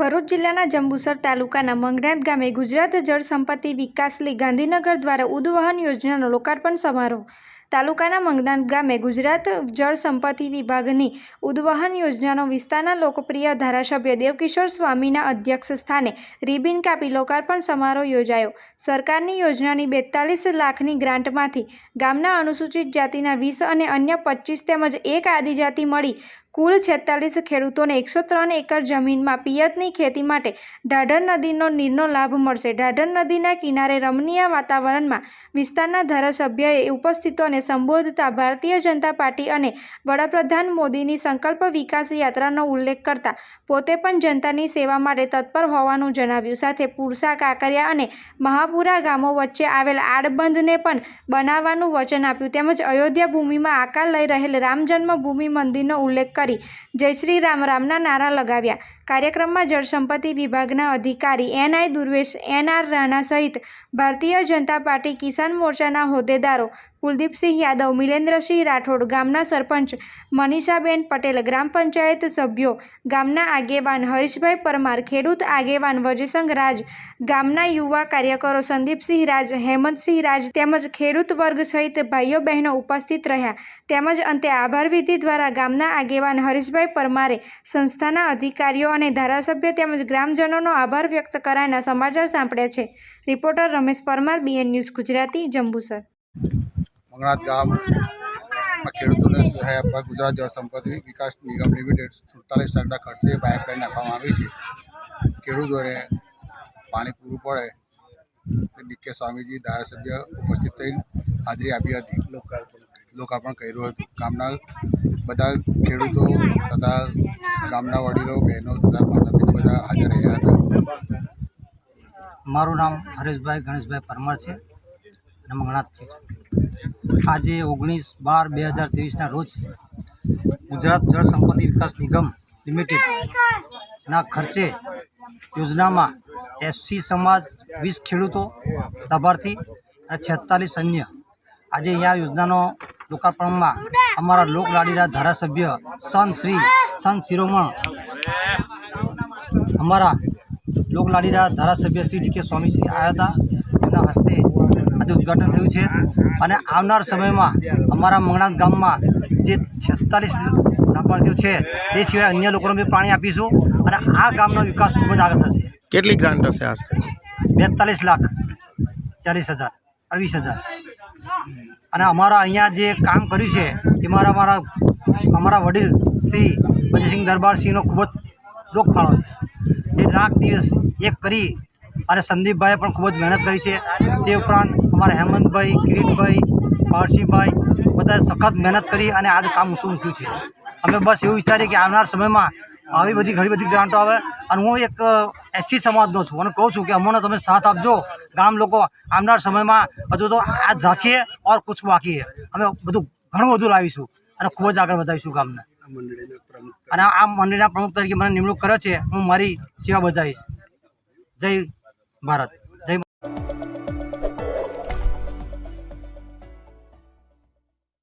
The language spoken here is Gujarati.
ભરૂચ જિલ્લાના જંબુસર તાલુકાના મંગનાથ ગામે ગુજરાત જળ સંપત્તિ વિકાસ લીગ ગાંધીનગર દ્વારા ઉદવહન યોજનાનો લોકાર્પણ સમારોહ. તાલુકાના મંગનાથ ગામે ગુજરાત જળ સંપત્તિ વિભાગની ઉદવહન યોજનાનો વિસ્તારના લોકપ્રિય ધારાસભ્ય દેવકિશોર સ્વામીના અધ્યક્ષ સ્થાને રિબિન કાપી લોકાર્પણ સમારોહ યોજાયો. સરકારની યોજનાની બેતાલીસ લાખની ગ્રાન્ટમાંથી ગામના અનુસૂચિત જાતિના વીસ અને અન્ય પચીસ તેમજ એક આદિજાતિ મળી કુલ છેતાલીસ ખેડૂતોને એકસો ત્રણ એકર જમીનમાં પિયતની ખેતી માટે ઢાઢર નદીનો નીરનો લાભ મળશે. ઢાઢર નદીના કિનારે રમણીય વાતાવરણમાં વિસ્તારના ધારાસભ્યએ ઉપસ્થિતોને સંબોધતા ભારતીય જનતા પાર્ટી અને વડાપ્રધાન મોદીની સંકલ્પ વિકાસ યાત્રાનો ઉલ્લેખ કરતા પોતે પણ જનતાની સેવા માટે તત્પર હોવાનું જણાવ્યું. સાથે પુરસા કાંકરિયા અને મહાપુરા ગામો વચ્ચે આવેલ આડબંધને પણ બનાવવાનું વચન આપ્યું. તેમજ અયોધ્યા ભૂમિમાં આકાર લઈ રહેલ રામ જન્મભૂમિ મંદિરનો ઉલ્લેખ કરી જય શ્રી રામ. રામના નારા લગાવ્યા. કાર્યક્રમમાં જળસંપત્તિ વિભાગના અધિકારી એનઆઈ દુર્વેશ એનઆર રાણા સહિત ભારતીય જનતા પાર્ટી કિસાન મોરચાના હોદ્દેદારો કુલદીપસિંહ યાદવ, મિલેન્દ્રસિંહ રાઠોડ, ગામના સરપંચ મનીષાબેન પટેલ, ગ્રામ પંચાયત સભ્યો ગામના આગેવાન હરીશભાઈ પરમાર, ખેડૂત આગેવાન વજયસંઘ રાજ, ગામના યુવા કાર્યકરો સંદીપસિંહ રાજ, હેમંતસિંહ રાજ તેમજ ખેડૂત વર્ગ સહિત ભાઈઓ બહેનો ઉપસ્થિત રહ્યા. તેમજ અંતે આભાર વિધિ દ્વારા ગામના આગેવાન હરીશભાઈ પરમારે સંસ્થાના અધિકારીઓ અને ધારાસભ્ય તેમજ ગ્રામજનોનો આભાર વ્યક્ત કરાયના સમાચાર સાંપડ્યા છે. Reporter Ramesh Parmar BN news Gujarati Jambusar. Mangalat ગામ. ખેડૂતોને સહાય આપવા ગુજરાત જળ સંપત્તિ વિકાસ નિગમ લિમિટેડ સુડતાલીસ ટકા ખર્ચે પાઇપલાઇન નાખવામાં આવી છે. ખેડૂતોને પાણી પૂરું પડે તે ડીકે સ્વામીજી ધારાસભ્ય ઉપસ્થિત થઈ હાજરી આપી હતી. લોકાર્પણ કર્યું. હતું. ગામના બધા ખેડૂતો તથા ગામના વડીલો, બહેનો તથા માતા પિતા બધા હાજર રહ્યા હતા. મારું નામ હરેશભાઈ, ગણેશભાઈ પરમાર છે અને મંગણાતથી છે. આજે ઓગણીસ બાર બે હજાર ત્રેવીસના રોજ ગુજરાત જળ સંપત્તિ વિકાસ નિગમ લિમિટેડના ખર્ચે યોજનામાં એસસી સમાજ વીસ ખેડૂતો લાભાર્થી અને છેતાલીસ અન્ય. આજે અહીંયા યોજનાનો લોકાર્પણમાં અમારા લોકલાડીના ધારાસભ્ય સંત શ્રી સંત શિરોમણ. અમારા લોકલાડીના ધારાસભ્ય શ્રી ડીકે સ્વામીશ્રી આવ્યા હતા. એમના હસ્તે આજે ઉદ્ઘાટન થયું છે. અને આવનાર સમયમાં અમારા મંગણાત ગામમાં જે છેતાલીસ લાભાર્થીઓ છે એ સિવાય અન્ય લોકોને બી પાણી આપીશું અને આ ગામનો વિકાસ ખૂબ જ આગળ થશે. કેટલી ગ્રાન્ટ હશે આશરે બેતાલીસ લાખ ચાલીસ હજાર અઢવીસ હજાર. અને અમારા અહીંયા જે કામ કર્યું છે, એ મારા અમારા અમારા વડીલ શ્રી ભજસિંહ દરબારસિંહનો ખૂબ જ લોક ફાળો છે. એ રાત દિવસ એક કરી અને સંદીપભાઈએ પણ ખૂબ જ મહેનત કરી છે. તે ઉપરાંત અમારા હેમંતભાઈ, કિરીટભાઈ, પારસીભાઈ બધાએ સખત મહેનત કરી અને આજે કામ ઊંચું ઊંચું છે. અમે બસ એવું વિચારીએ કે આવનાર સમયમાં આવી બધી ઘણી બધી ગ્રાન્ટો આવે અને હું એક એસસી સમાજનો છું અને કહું છું કે અમને તમે સાથ આપજો. ગામ લોકો આવનાર સમયમાં હજુ તો આ ઝાંખીએ ઓર કુછ બાકી હે. અમે બધું ઘણું બધું લાવીશું અને ખૂબ જ આગળ વધારીશું ગામને. અને આ મંડળીના પ્રમુખ તરીકે મને નિમણૂક કરે છે. હું મારી સેવા બજાવીશ. જય ભારત.